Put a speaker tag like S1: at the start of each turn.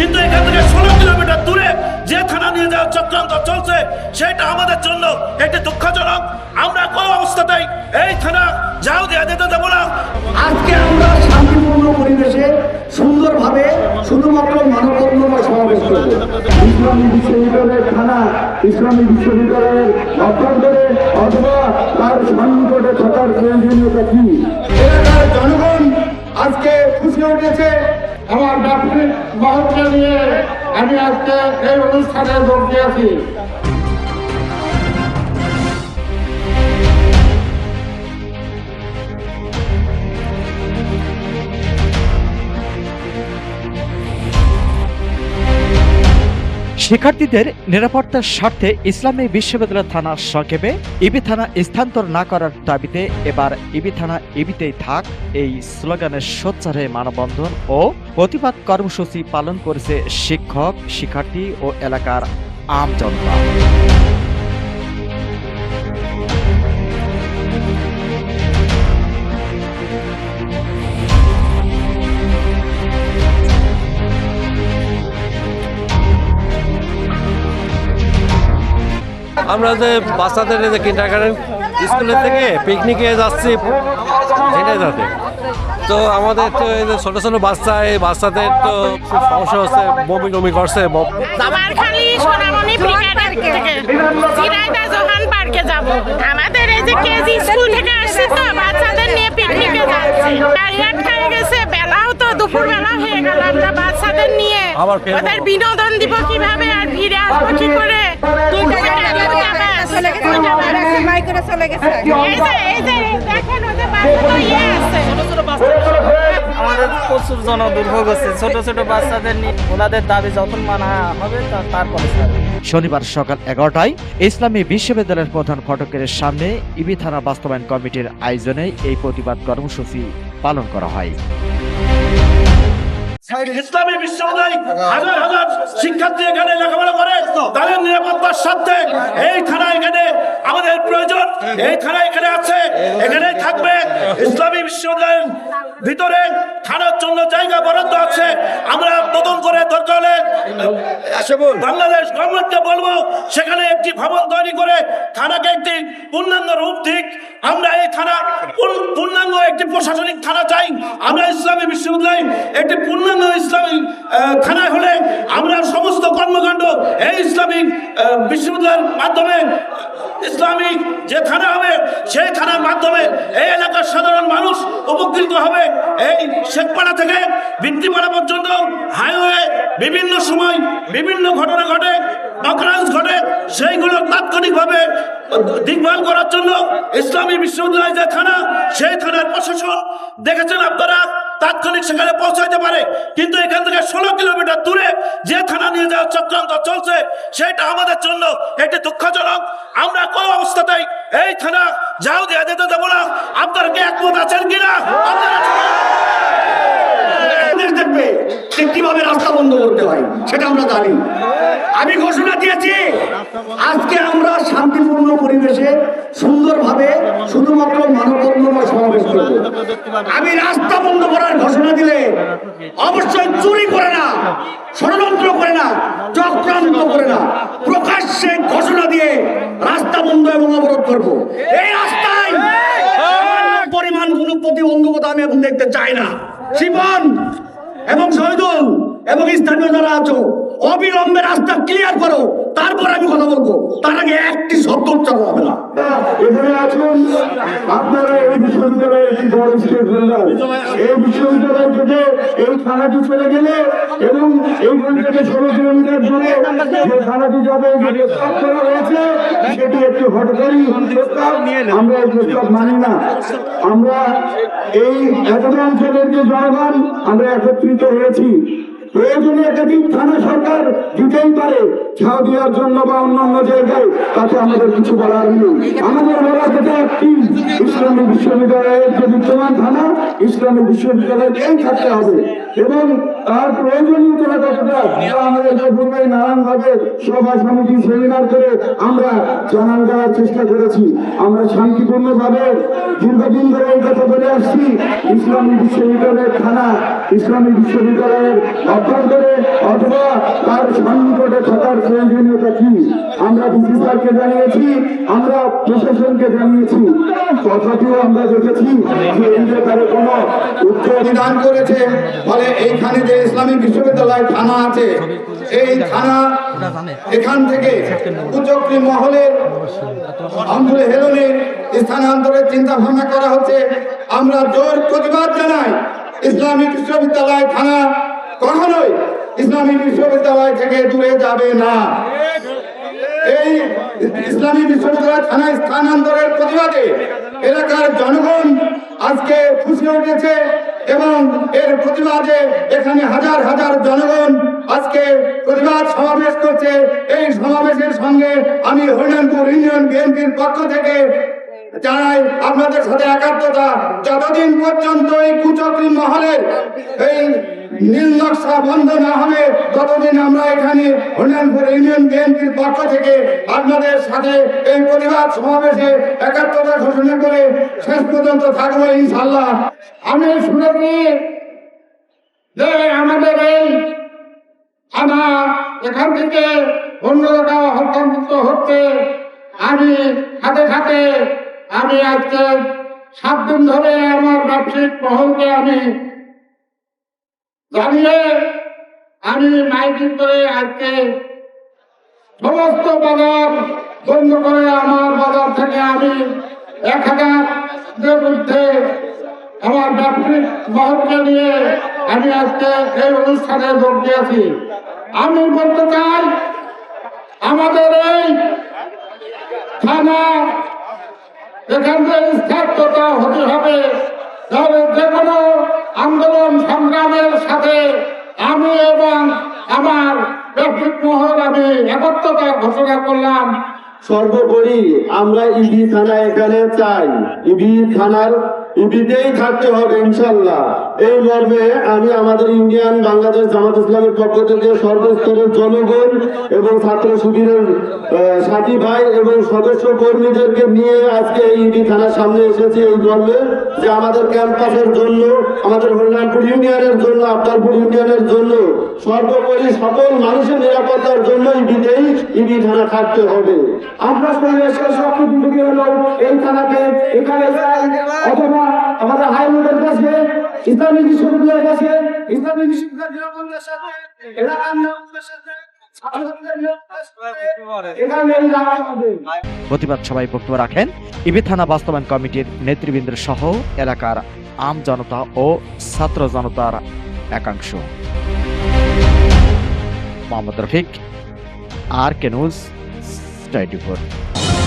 S1: কিন্তু এখান থেকে ষোলো কিলোমিটার দূরে যে থানা নিয়ে যাওয়ার চক্রান্ত চলছে, সেটা আমাদের জন্য একটি দুঃখজনক। আমরা কোনো অবস্থাতেই এই থানা যাও দেওয়া যেতে দেবো না।
S2: আজকে আমরা শান্তিপূর্ণ পরিবেশে সুন্দরভাবে শুধুমাত্র মানববন্ধনময় সমাবেশ করব।
S3: ইসলামী বিশ্ববিদ্যালয়ের থানা, ইসলামী বিশ্ববিদ্যালয়ের অভ্যন্তরে অথবা তার সন্নিকটে থাকার প্রয়োজনীয়তা কি? এলাকার জনগণ আজকে খুশি উঠেছে। আমার ব্যক্তির মহত্ব নিয়ে আমি আজকে এই অনুষ্ঠানে যোগ দিয়েছি।
S4: শিক্ষার্থীদের নিরাপত্তার স্বার্থে ইসলামী বিশ্ববিদ্যালয় থানা সংক্ষেপে ইবি থানা স্থানান্তর না করার দাবিতে এবার ইবি থানা ইবিতেই থাক এই স্লোগানের সোচ্চারে মানবন্ধন ও প্রতিবাদ কর্মসূচি পালন করেছে শিক্ষক, শিক্ষার্থী ও এলাকার আম জনতা।
S5: আমরা যে বাচ্চাদের যে কিন্ডার গার্ডেন স্কুলের থেকে পিকনিকে যাচ্ছি যাতে তো আমাদের তো এই যে ছোটো ছোটো বাচ্চা, এই বাচ্চাদের তো খুব সমস্যা হচ্ছে, বমি টমি করছে
S6: যাব। হয়ে গেল আমরা বাচ্চাদের নিয়ে ওদের বিনোদন দিব কীভাবে আর আসব কি করে?
S7: আমাদের প্রচুর জন দুর্ভোগ হচ্ছে ছোট ছোট বাচ্চাদের নিয়ে ওনাদের দাবি যখন মানা হবে তারপরে
S4: শনিবার সকাল এগারোটায় ইসলামী বিশ্ববিদ্যালয়ের প্রধান ফটকের সামনে ইবি থানা বাস্তবায়ন কমিটির আয়োজনে এই প্রতিবাদ কর্মসূচি পালন করা হয়।
S1: ইসলামী বিশ্ববিদ্যালয় হাজার হাজার শিক্ষার্থী এখানে লেখাপড়া করে তাদের নিরাপত্তার স্বার্থে এই থানা এখানে আমাদের প্রয়োজন এই থানা এখানে আছে এখানেই থাকবে। ইসলামী বিশ্ববিদ্যালয়ের ভিতরে থানার জন্য জায়গা বরাদ্দ আছে আমরা নতুন করে দরকার হলে বাংলাদেশ গভর্নমেন্টকে বলব সেখানে একটি ভবন তৈরি করে থানাকে একটি পূর্ণাঙ্গ রূপ দিক আমরা এই থানা পূর্ণাঙ্গ একটি প্রশাসনিক থানা চাই। আমরা ইসলামী বিশ্ববিদ্যালয়, একটি পূর্ণাঙ্গ ইসলামী থানা হলে আমরা সমস্ত কর্মকাণ্ড এই ইসলামিক বিশ্ববিদ্যালয়ের মাধ্যমে ইসলামিক যে থানা হবে, সেই থানার মাধ্যমে এই এলাকার সাধারণ মানুষ উপকৃত হবে। এই শেখপাড়া থেকে বৃত্তিপাড়া পর্যন্ত হাইওয়ে বিভিন্ন সময় বিভিন্ন ঘটনা ঘটে অকরাঞ্চ ঘটে, সেইগুলো তাৎক্ষণিকভাবে দেখভাল করার জন্য ইসলামী বিশ্ববিদ্যালয় যে থানা, সেই থানার প্রশাসন দেখেছেন আপনারা, তাৎক্ষণিক সেখানে পৌঁছাইতে পারে। কিন্তু এখান থেকে ষোলো কিলোমিটার দূরে যে থানা নিয়ে যাওয়ার চক্রান্ত চলছে, সেটা আমাদের জন্য একটি দুঃখজনক। আমরা কোনো অবস্থাতেই এই থানা যাও দেওয়া যেতে দেবো না। আপনারা কি একমত আছেন কিনা?
S2: দেখবে কীভাবে রাস্তা বন্ধ করতে হয়, সেটা আমরা জানি। আমি ঘোষণা দিয়েছি, আজকে আমরা শান্তিপূর্ণ পরিবেশে সুন্দরভাবে শুধুমাত্র মানববন্ধনময় সমাবেশ করব। আমি রাস্তা বন্ধ করার ঘোষণা দিলে অবশ্যই চুরি করে না, ষড়যন্ত্র করে না, চক্রান্ত করে না। প্রকাশ্যে ঘোষণা দিয়ে রাস্তা বন্ধ এবং অবরোধ করব। এই রাস্তায় পরিমাণ কোনো প্রতিবন্ধকতা আমি এখন দেখতে চাই না। শিবন এবং শহীদুল এবং স্থানীয় যারা আছো অবিলম্বে রাস্তা ক্লিয়ার করো, তারপর আমি কথা বলব। তার আগে একটি শব্দ উচ্চারণ হবে না।
S3: এখানে আছেন আপনারা এই এই বিশ্ববিদ্যালয় থেকে এই গেলে এবং সেটি আমরা এই প্রস্তাব মানি আমরা এই জনগণ, আমরা একত্রিত হয়েছি। প্রয়োজনে একাধিক থানা সরকার দিতেই পারে ছাও দেওয়ার জন্য বা অন্যান্য জায়গায়, তাতে আমাদের কিছু বলার নেই। আমাদের বলার কথা একটি, ইসলামী বিশ্ববিদ্যালয়ের যে বিদ্যমান থানা, ইসলামী বিশ্ববিদ্যালয়তেই থাকতে হবে। এবং তার প্রয়োজনীয়তা কতটা আমাদের পূর্বে নানানভাবে সভা সমিতি সেমিনার করে আমরা জানান দেওয়ার চেষ্টা করেছি। আমরা শান্তিপূর্ণভাবে দীর্ঘদিন ধরে এই কথা বলে আসছি, ইসলামী বিশ্ববিদ্যালয়ের থানা ইসলামী বিশ্ববিদ্যালয়ের অভ্যন্তরে অথবা তার
S8: সন্নিকটে থাকার প্রয়োজনীয়তা কি? আমরা স্যারকে জানিয়েছি, আমরা প্রশাসনকে জানিয়েছি। তথাপিও আমরা দেখেছি যে এই ব্যাপারে কোনো উত্তর
S9: বিধান করেছে, ফলে এইখানে যে ইসলামী বিশ্ববিদ্যালয় থানা আছে, এই থানা এখান থেকে কুচক্রি মহলের আন্দোলন হেলনে স্থানান্তরের চিন্তা ভাবনা করা হচ্ছে। আমরা জোর প্রতিবাদ জানাই। ইসলামী বিশ্ববিদ্যালয় থানা কখনোই ইসলামী বিশ্ববিদ্যালয় থেকে দূরে যাবে না। এই ইসলামী বিশ্ববিদ্যালয় থানায় স্থানান্তরের প্রতিবাদে এলাকার জনগণ আজকে খুশি উঠেছে এবং এর প্রতিবাদে এখানে হাজার হাজার জনগণ আজকে প্রতিবাদ সমাবেশ করছে। এই সমাবেশের সঙ্গে আমি হরিনানপুর ইউনিয়ন বিএনপির পক্ষ থেকে জানাই আপনাদের সাথে একাত্মতা। যতদিন পর্যন্ত এই কুচক্রি মহলের এই নীল নকশা বন্ধ না হবে, ততদিন আমরা এখানে হরিয়ানপুর ইউনিয়ন বিএনপির পক্ষ থেকে আপনাদের সাথে এই প্রতিবাদ সমাবেশে একাত্মতা ঘোষণা করে শেষ পর্যন্ত থাকব ইনশাল্লাহ আমি শুনেছি যে আমাদের এই থানা এখান থেকে অন্য জায়গায় হস্তান্তরিত হচ্ছে। আমি সাথে সাথে আমি আজকে সাত দিন ধরে আমার ব্যবসায়িক মহলকে আমি জানিয়ে আমি মাইকিং করে আজকে সমস্ত বাজার বন্ধ করে আমার বাজার থেকে আমি এক হাজার বিরুদ্ধে আমার ব্যবসায়িক মহলকে নিয়ে আমি আজকে এই অনুষ্ঠানে যোগ দিয়েছি। আমি বলতে চাই, আমাদের এই থানা এখান থেকে স্থায়িত্বতা হতে হবে। তবে যে আন্দোলন সংগ্রামের সাথে আমি এবং আমার ব্যক্তিক মহল আমি একত্রতা ঘোষণা করলাম।
S8: সর্বোপরি আমরা ইডি থানা এখানে চাই। ইডি থানার ইডিতেই থাকতে হবে ইনশাল্লাহ এই মর্মে আমি আমাদের ইন্ডিয়ান বাংলাদেশ জামাত ইসলামের পক্ষ থেকে সর্বস্তরের জনগণ এবং ছাত্র শিবিরের সাথী ভাই এবং সদস্য কর্মীদেরকে নিয়ে আজকে এই ইডি থানার সামনে এসেছি এই মর্মে যে আমাদের ক্যাম্পাসের জন্য, আমাদের হরিনামপুর ইউনিয়নের জন্য, আফতারপুর ইউনিয়নের জন্য সর্বোপরি সকল মানুষের নিরাপত্তার জন্য ইবিতেই ইবি থানা থাকতে হবে। আমরা পরিবেশের সবকিছু ঢুকে হলো এই থানাকে এখানে চাই অথবা আমাদের হাইরোডের কাছে ইসলামী বিশ্ববিদ্যালয়ের কাছে ইসলামী বিশ্ববিদ্যালয়
S4: প্রতিবাদ সভায় বক্তব্য রাখেন ইবি থানা বাস্তবায়ন কমিটির নেতৃবৃন্দ সহ এলাকার আম জনতা ও ছাত্র জনতার একাংশ। Mohammad Rafiq R K news 24